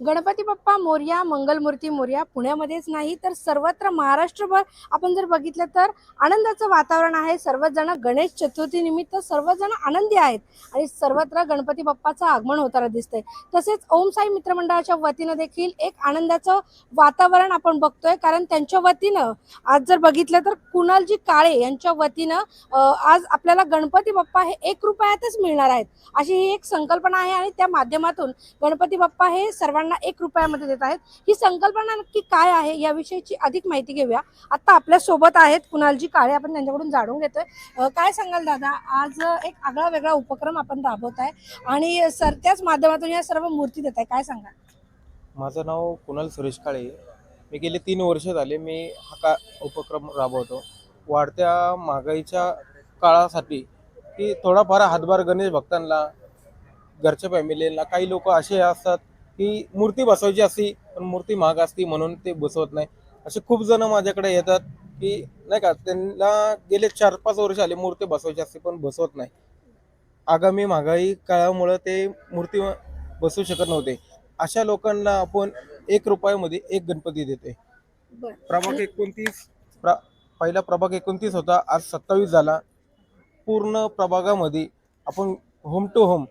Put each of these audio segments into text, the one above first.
गणपती बाप्पा मोर्या मंगलमूर्ती मोर्या पुण्यामध्येच नाही तर सर्वत्र महाराष्ट्रभर आपण जर बघितलं तर आनंदाचं वातावरण आहे. सर्वजण गणेश चतुर्थी निमित्त सर्वजण आनंदी आहेत आणि सर्वत्र गणपती बाप्पाचं आगमन होताना दिसतंय. तसेच ओम साई मित्रमंडळाच्या वतीनं देखील एक आनंदाचं वातावरण आपण बघतोय कारण त्यांच्या वतीनं आज जर बघितलं तर कुणालजी काळे यांच्या वतीनं आज आपल्याला गणपती बाप्पा हे एक रुपयातच मिळणार आहेत. अशी ही एक संकल्पना आहे आणि त्या माध्यमातून गणपती बाप्पा हे सर्वांना एक रुपयामध्ये देत आहेत. ही संकल्पना नक्की काय आहे याविषयीची अधिक माहिती घेऊया. आता आपल्यासोबत आहेत कुणालजी काळे आपण त्यांच्याकडून जाणून घेतोय. काय सांगाल दादा? आज एक आगळा वेगळा उपक्रम आपण राबवत आहे आणि सर त्याच माध्यमातून या सर्व मूर्ती देत आहे. काय सांगाल? माझं नाव कुणाल सुरेश काळे मी गेले तीन वर्ष झाले मी हा का उपक्रम राबवतो. वाढत्या महागाईच्या काळासाठी की थोडाफार हातभार गणेश भक्तांना घरच्या फॅमिलीला काही लोक असे असतात की मूर्ती बसवायची असती पण मूर्ती महाग असती म्हणून ते बसवत नाही. असे खूप जण माझ्याकडे येतात की नाही का त्यांना गेले चार पाच वर्ष आले मूर्ती बसवायची असते पण बसवत नाही. आगामी महागाई काळामुळं ते मूर्ती बसवू शकत नव्हते. अशा लोकांना आपण एक रुपयामध्ये एक गणपती देते प्रभाग एकोणतीस प्र पहिला प्रभाग एकोणतीस होता आज सत्तावीस झाला. पूर्ण प्रभागामध्ये आपण होम टू होम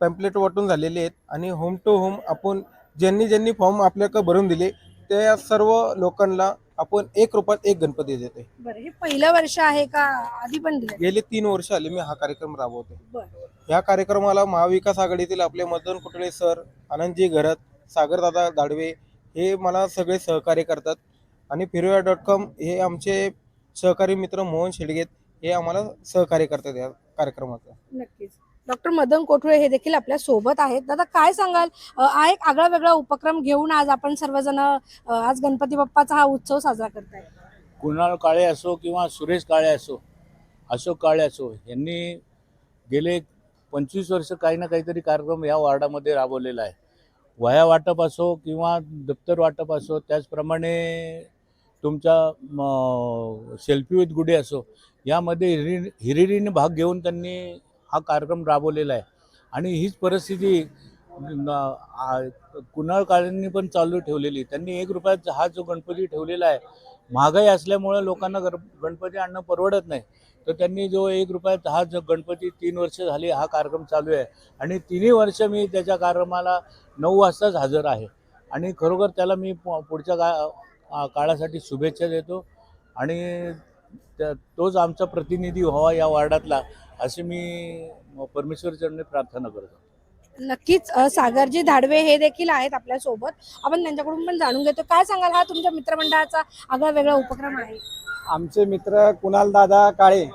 पॅम्पलेट वाटून झालेले आहेत. आणि होम टू होम आपण ज्यांनी ज्यांनी फॉर्म आपल्याकडे भरून दिले त्या सर्व लोकांना आपण एक रुपयात एक गणपती देते बरं हे पहिलं वर्ष आहे का आधी पण दिलं गेले तीन वर्ष आले मी हा कार्यक्रम राबवतो या कार्यक्रमाला महाविकास आघाडीतील आपले मदन कुटळे सर आनंदजी घरत सागरदादा दाडवे हे मला सगळे सहकार्य करतात. आणि फिरव्या डॉट कॉम हे आमचे सहकारी मित्र मोहन शेडगेत हे आम्हाला सहकार्य करतात या कार्यक्रमाचं. नक्कीच. डॉक्टर मदन कोठुळे हे देखील आपल्यासोबत आहेत. दादा काय सांगाल? हा एक आगळा वेगळा उपक्रम घेऊन आज आपण सर्वजण आज गणपती बाप्पाचा हा उत्सव साजरा करताय. कुणाल काळे असो किंवा सुरेश काळे असो अशोक काळे असो यांनी गेले पंचवीस वर्ष काही ना काहीतरी कार्यक्रम या वार्डामध्ये राबवलेला आहे. वह्या वाटप असो किंवा दप्तर वाटप असो त्याचप्रमाणे तुमचा सेल्फी विथ गुडे असो यामध्ये हिरि हिरिरीने भाग घेऊन त्यांनी हा कार्यक्रम राबवलेला आहे. आणि हीच परिस्थिती कुणाळ आ- पण चालू ठेवलेली. त्यांनी एक रुपयात हा जो गणपती ठेवलेला आहे महागाई असल्यामुळे लोकांना गर गणपती आणणं परवडत नाही. तर त्यांनी जो एक रुपयात हा जो गणपती तीन वर्ष झाली हा कार्यक्रम चालू आहे. आणि तिन्ही वर्ष मी त्याच्या कार्यक्रमाला नऊ वाजताच हजर आहे. आणि खरोखर त्याला मी पुढच्या का काळासाठी शुभेच्छा देतो. आणि त्या- तोच आमचा प्रतिनिधी व्हावा या वार्डातला अशी मी परमेश्वर चरणी प्रार्थना करतो. नक्कीच सागरजी धाडवे हे देखील आहेत आपल्यासोबत. आपण त्यांच्याकडून पण जाणून घेतो. काय सांगाल? हा तुमच्या मित्रमंडळाचा आगळा वेगळा उपक्रम आहे. आमचे मित्र कुणालदादा काळे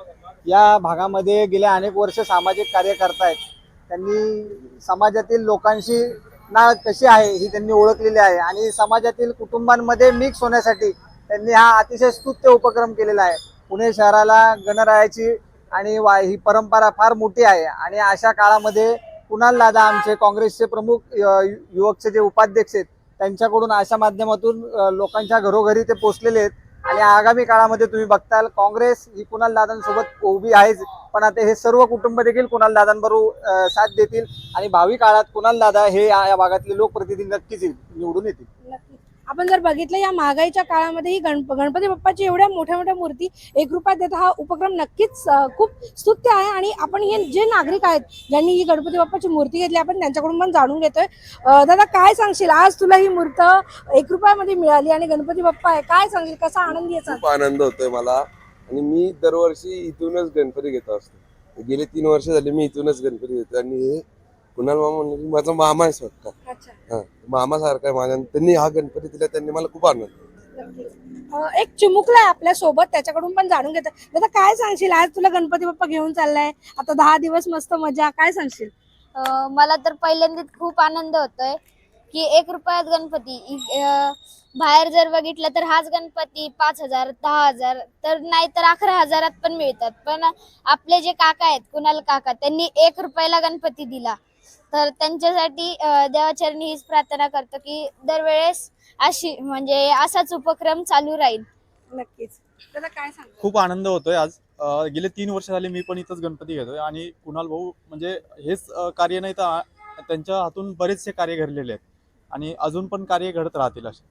या भागामध्ये गेल्या अनेक वर्ष सामाजिक कार्य करतायत त्यांनी समाजातील लोकांशी ना कशी आहे ही त्यांनी ओळखलेली आहे. आणि समाजातील कुटुंबांमध्ये मिक्स होण्यासाठी त्यांनी हा अतिशय स्तुत्य उपक्रम केलेला आहे. पुणे शहराला गणरायाची आणि वा ही परंपरा फार मोठी आहे. आणि अशा काळामध्ये कुणाल दादा आमचे काँग्रेसचे प्रमुख यु- युवकचे जे उपाध्यक्ष आहेत त्यांच्याकडून अशा माध्यमातून लोकांच्या घरोघरी ते पोचलेले आहेत. आणि आगामी काळामध्ये तुम्ही बघताल काँग्रेस ही कुणाल दादांसोबत उभी आहेच पण आता हे सर्व कुटुंब देखील कुणाल दादांबरोबर साथ देतील आणि भावी काळात कुणाल दादा हे या भागातले लोकप्रतिनिधी नक्कीच येईल- निवडून येतील. नक्कीच. आपण जर बघितलं या महागाईच्या काळामध्ये ही गणप गणपती बाप्पाची एवढ्या मोठ्या मोठ्या मूर्ती एक रुपयात देता हा उपक्रम नक्कीच खूप स्तुत्य आहे आणि आपण हे जे नागरिक आहेत ज्यांनी ही गणपती बाप्पाची मूर्ती घेतली आपण त्यांच्याकडून पण जाणून घेतोय. दादा काय सांगशील? आज तुला ही मूर्त एक रुपयामध्ये मिळाली आणि गणपती बाप्पा आहे. काय सांगशील? कसा आनंदी खूप आनंद होतोय मला. आणि मी दरवर्षी इथूनच गणपती घेत असतो. गेले तीन वर्ष झाले मी इथूनच गणपती घेतो आणि हे कुणाल मामा म्हणजे माझा मामा आहे स्वतः. अच्छा. हा मामा सारखा आहे माझ्या त्यांनी हा गणपती दिला त्यांनी मला खूप आनंद. अ, एक चिमुकला आहे आपल्यासोबत त्याच्याकडून पण जाणून घेतो. दादा काय सांगशील? आज तुला गणपती बाप्पा घेऊन चाललाय. आता दहा दिवस मस्त मजा. काय सांगशील? अ, मला तर पहिल्यांदाच खूप आनंद होतोय की एक रुपयात गणपती. इ- अ, बाहेर जर बघितलं तर हाच गणपती पाच हजार दहा हजार तर नाही तर अकरा हजारात पण मिळतात. पण आपले जे काका आहेत कुणाल काका त्यांनी एक रुपयाला गणपती दिला. तर त्यांच्यासाठी देवाचरणी हीच प्रार्थना करतो की दरवेळेस अशी म्हणजे असाच उपक्रम चालू राहील. नक्कीच. काय सांग खूप आनंद होतोय आज. अ, गेले तीन वर्ष झाले मी पण इथंच गणपती घेतोय आणि कुणाल भाऊ म्हणजे हेच अ, कार्य नाही तर आ- त्यांच्या हातून बरेचसे कार्य घडलेले आहेत. आणि अजून पण कार्य घडत राहतील असे.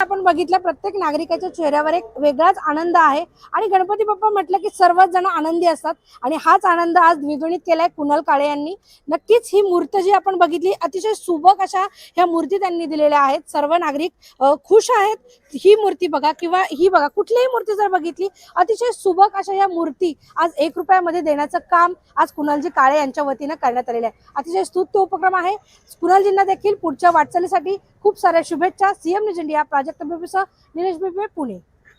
आपण बघितलं प्रत्येक नागरिकाच्या चेहऱ्यावर एक वेगळाच आनंद आहे. आणि गणपती बाप्पा म्हटलं की सर्वच जण आनंदी असतात. आणि हाच आनंद आज द्विगुणित केलाय कुणाल काळे यांनी. नक्कीच ही मूर्त जी आपण बघितली अतिशय सुबक अशा ह्या मूर्ती त्यांनी दिलेल्या आहेत. सर्व नागरिक खुश आहेत. ही मूर्ती बघा किंवा ही बघा कुठलीही मूर्ती जर बघितली अतिशय सुबक अशा या मूर्ती आज एक रुपयामध्ये देण्याचं काम आज कुणालजी काळे यांच्या वतीनं करण्यात आलेलं आहे. अतिशय स्तुत्य उपक्रम आहे. कुणालजींना देखील पुढच्या वाटचालीसाठी खूप साऱ्या शुभेच्छा. सीएम न्यूज इंडिया प्राजक्त बेबीसह निलेश बेबे पुणे.